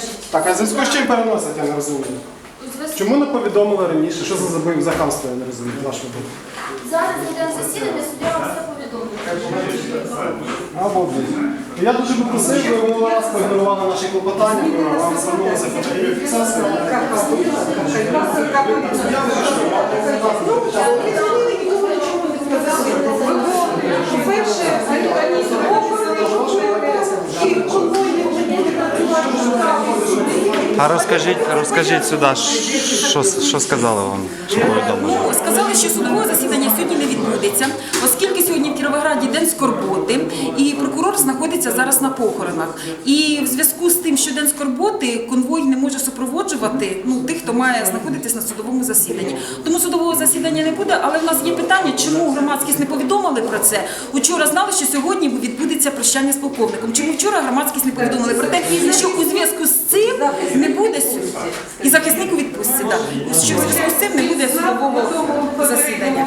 скажіть. Так, а в зв'язку з чим переносять, я не розумію. У зв'язку- Чому не повідомили раніше? Що за забив за хамство, я не розумію, вашу думку. Зараз буде засідання, суддя вам все повідомить. Або Я дуже би просив, ви минулий раз поігнорували наші клопотання, коли вам звернулися фіксації. А розкажіть, розкажіть сюди, що, що сказали вам, що повідомили. Ну, сказали, що судове засідання сьогодні не відбудеться, оскільки сьогодні в Кіровограді день скорботи, і прокурор знаходиться зараз на похоронах. І в зв'язку з тим, що день скорботи конвой не може супроводжувати ну, тих, хто має знаходитись на судовому засіданні. Тому судового засідання не буде, але в нас є питання, чому громадськість не повідомили про це. Учора знали, що сьогодні відбудеться прощання з полковником. Чому вчора громадськість не повідомили про те, що у зв'язку з цим не буде суду. І захисник у відпустці, так. Що з цим не буде судового засідання.